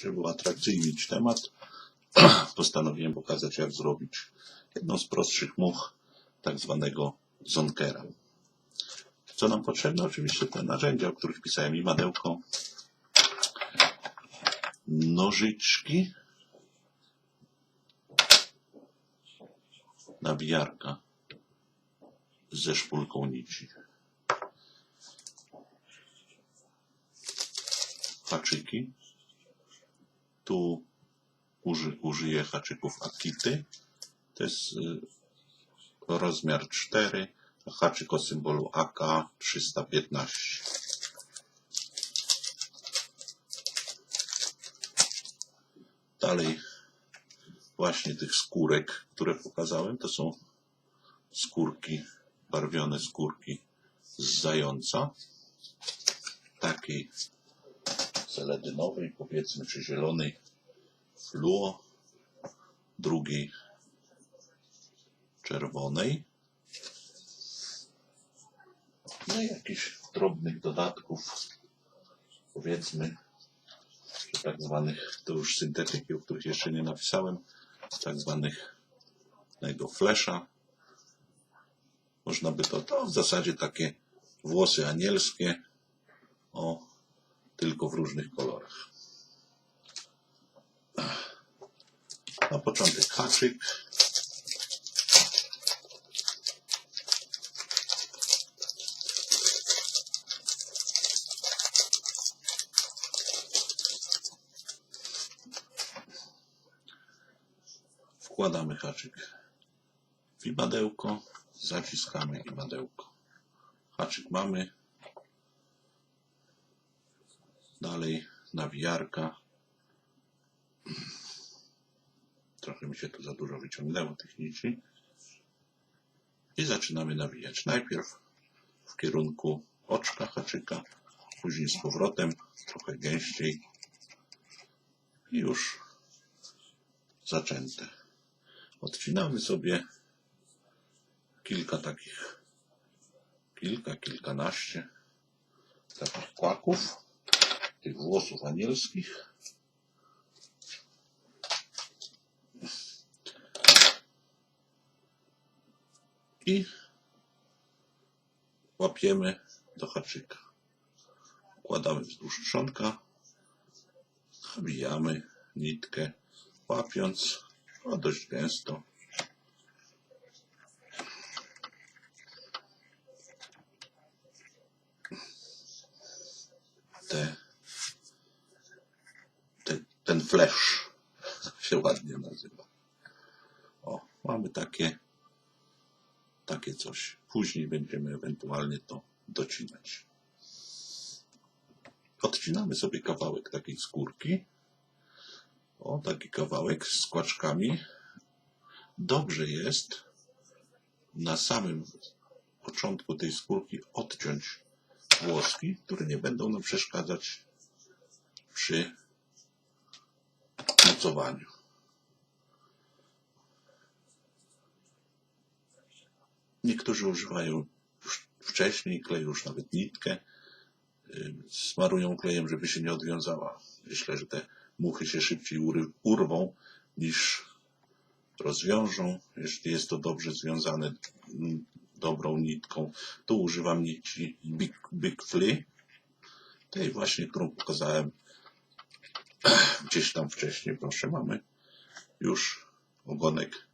żeby uatrakcyjnić temat, postanowiłem pokazać, jak zrobić jedną z prostszych much, tak zwanego zonkera. Co nam potrzebne? Oczywiście te narzędzia, o których pisałem i madełko, nożyczki, nawijarka ze szpulką nici. Haczyki. Tu uży, użyję haczyków Akity. To jest y, rozmiar 4, a haczyk o symbolu AK 315. Dalej właśnie tych skórek, które pokazałem, to są skórki, barwione skórki z zająca, takiej seledynowej, powiedzmy, czy zielonej fluo, drugiej czerwonej. No i jakichś drobnych dodatków, powiedzmy, tak zwanych, to już syntetyki, o których jeszcze nie napisałem, tak zwanych tego flesza. Można by to, to w zasadzie takie włosy anielskie, o, tylko w różnych kolorach. Na początek haczyk. Wkładamy haczyk w imadełko, zaciskamy imadełko. Haczyk mamy. Dalej nawijarka. Trochę mi się tu za dużo wyciągnęło tych nici. I zaczynamy nawijać. Najpierw w kierunku oczka haczyka, później z powrotem, trochę gęściej. I już zaczęte. Odcinamy sobie kilka takich, kilka, kilkanaście takich kłaków, tych włosów anielskich. I łapiemy do haczyka. Wkładamy wzdłuż trzonka, nawijamy nitkę, łapiąc o dość gęsto. Te, ten flash się ładnie nazywa. O, mamy takie, takie coś. Później będziemy ewentualnie to docinać. Odcinamy sobie kawałek takiej skórki. O, taki kawałek z kłaczkami. Dobrze jest na samym początku tej skórki odciąć włoski, które nie będą nam przeszkadzać przy mocowaniu. Niektórzy używają wcześniej kleju, już nawet nitkę. Smarują klejem, żeby się nie odwiązała. Myślę, że te muchy się szybciej urwą niż rozwiążą. Jeśli jest to dobrze związane mm, dobrą nitką, to używam nici Big, Big Flea, tej właśnie, którą pokazałem gdzieś tam wcześniej. Proszę, mamy już ogonek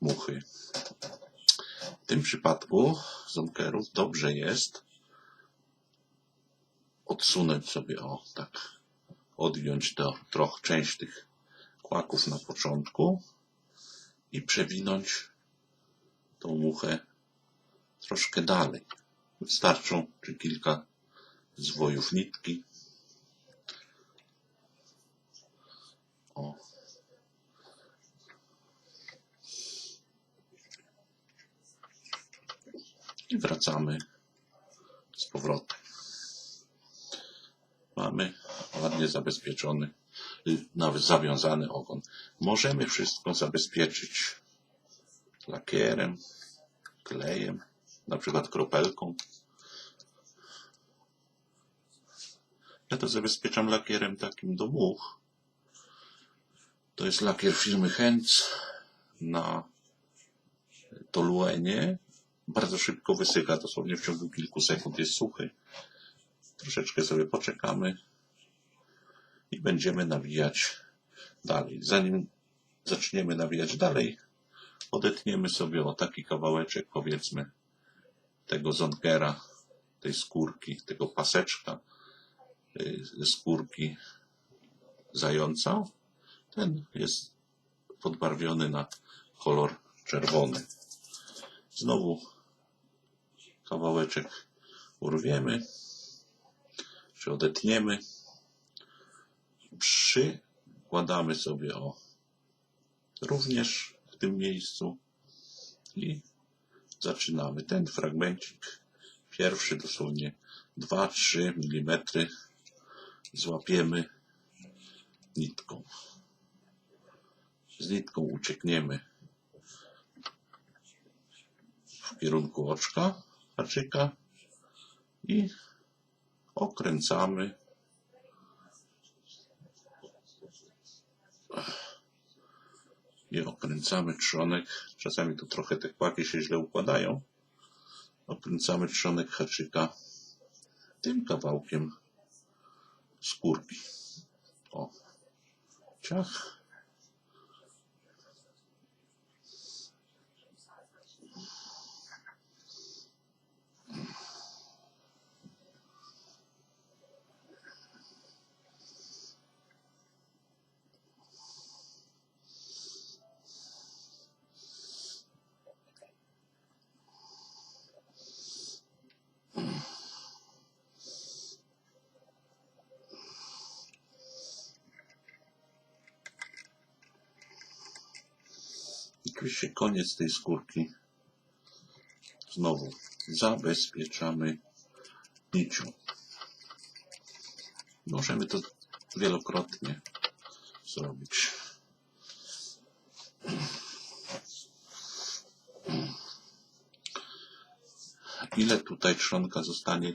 muchy. W tym przypadku zonkerów dobrze jest odsunąć sobie, o tak, odjąć to trochę część tych kłaków na początku i przewinąć tą muchę troszkę dalej. Wystarczą czy kilka zwojów nitki. O. I wracamy z powrotem. Mamy ładnie zabezpieczony, y, nawet zawiązany ogon. Możemy wszystko zabezpieczyć lakierem, klejem, na przykład kropelką. Ja to zabezpieczam lakierem takim do much. To jest lakier firmy Hens na toluenie. Bardzo szybko wysycha, dosłownie w ciągu kilku sekund jest suchy. Troszeczkę sobie poczekamy i będziemy nawijać dalej. Zanim zaczniemy nawijać dalej, odetniemy sobie o taki kawałeczek, powiedzmy, tego zonkera, tej skórki, tego paseczka y, skórki zająca. Ten jest podbarwiony na kolor czerwony. Znowu kawałeczek urwiemy, czy odetniemy. Przykładamy sobie o również w tym miejscu i zaczynamy. Ten fragmencik pierwszy, dosłownie 2-3 mm złapiemy nitką. Z nitką uciekniemy w kierunku oczka haczyka i okręcamy i okręcamy trzonek. Czasami tu trochę te kłaki się źle układają. Okręcamy trzonek haczyka tym kawałkiem skórki. O, ciach. Oczywiście koniec tej skórki. Znowu zabezpieczamy nicią. Możemy to wielokrotnie zrobić. Ile tutaj trzonka zostanie,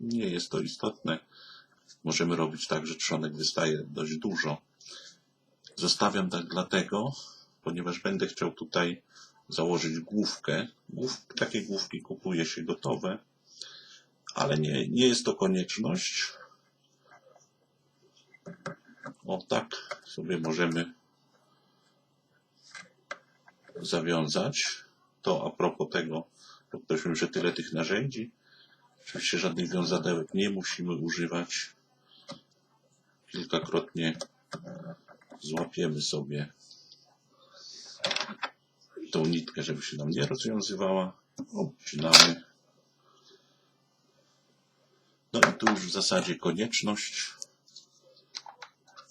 nie jest to istotne. Możemy robić tak, że trzonek wystaje dość dużo. Zostawiam tak dlatego, ponieważ będę chciał tutaj założyć główkę. Głów, takie główki kupuje się gotowe, ale nie, nie jest to konieczność. O tak sobie możemy zawiązać. To a propos tego, bo ktoś mówi, że tyle tych narzędzi. Oczywiście żadnych wiązadełek nie musimy używać. Kilkakrotnie złapiemy sobie tą nitkę, żeby się nam nie rozwiązywała. Obcinamy. No i tu już w zasadzie konieczność,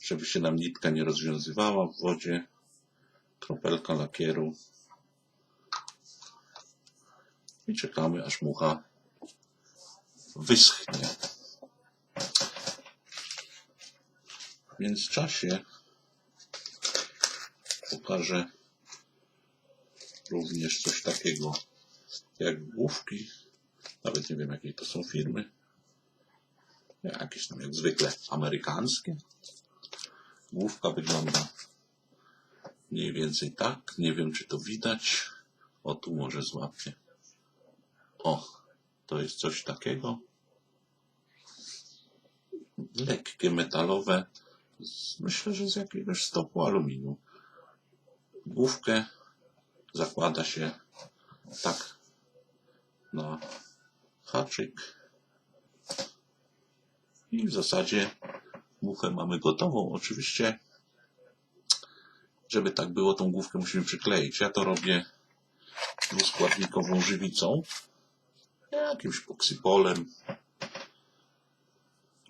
żeby się nam nitka nie rozwiązywała w wodzie. Kropelka lakieru. I czekamy, aż mucha wyschnie. W międzyczasie pokażę również coś takiego jak główki. Nawet nie wiem jakiej to są firmy. Jakieś tam jak zwykle amerykańskie. Główka wygląda mniej więcej tak. Nie wiem czy to widać. O tu może złapię. O, to jest coś takiego. Lekkie metalowe. Myślę, że z jakiegoś stopu aluminium. Główkę zakłada się tak na haczyk i w zasadzie muchę mamy gotową. Oczywiście, żeby tak było, tą główkę musimy przykleić. Ja to robię dwuskładnikową żywicą, jakimś poksypolem,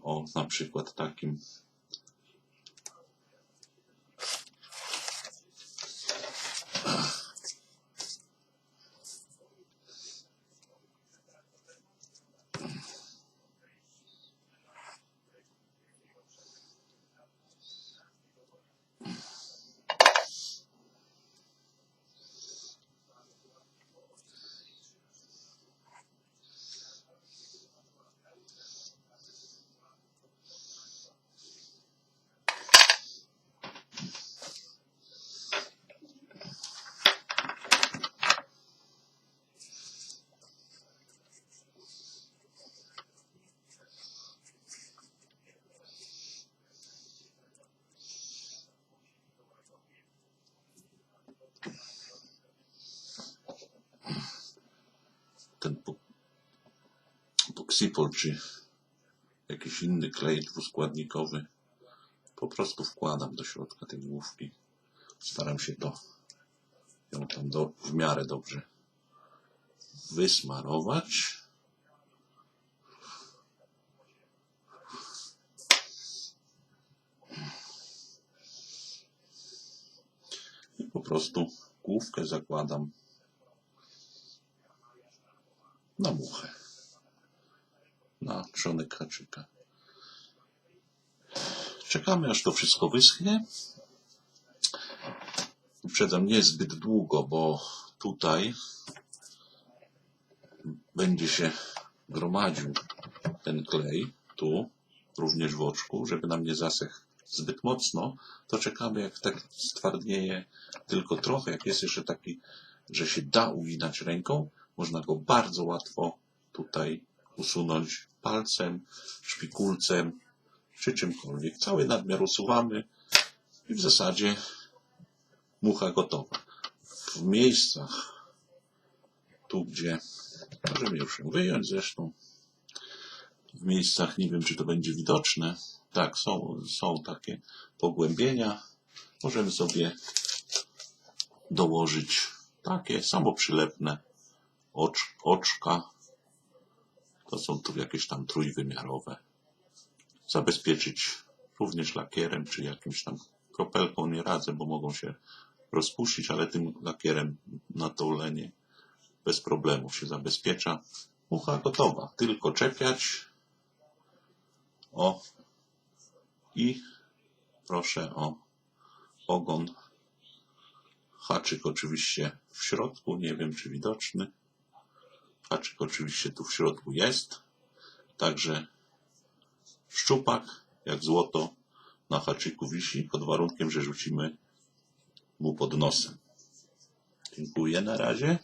o na przykład takim Ksipol czy jakiś inny klej dwuskładnikowy. Po prostu wkładam do środka tej główki. Staram się to ją tam do, w miarę dobrze wysmarować. I po prostu główkę zakładam na muchę. Czekamy aż to wszystko wyschnie. Uprzedzam nie zbyt długo, bo tutaj będzie się gromadził ten klej, tu, również w oczku, żeby nam nie zasechł zbyt mocno, to czekamy jak tak stwardnieje tylko trochę, jak jest jeszcze taki, że się da uginać ręką, można go bardzo łatwo tutaj usunąć palcem, szpikulcem, czy czymkolwiek. Cały nadmiar usuwamy i w zasadzie mucha gotowa. W miejscach, tu gdzie, możemy już ją wyjąć zresztą, w miejscach, nie wiem czy to będzie widoczne, tak, są, są takie pogłębienia, możemy sobie dołożyć takie samoprzylepne ocz, oczka, to są tu jakieś tam trójwymiarowe, zabezpieczyć również lakierem, czy jakimś tam kropelką nie radzę, bo mogą się rozpuścić, ale tym lakierem na to lenie bez problemu się zabezpiecza. Mucha gotowa, tylko czepiać. O. I proszę o ogon. Haczyk oczywiście w środku, nie wiem czy widoczny. Haczyk oczywiście tu w środku jest. Także szczupak jak złoto na haczyku wisi, pod warunkiem, że rzucimy mu pod nosem. Dziękuję na razie.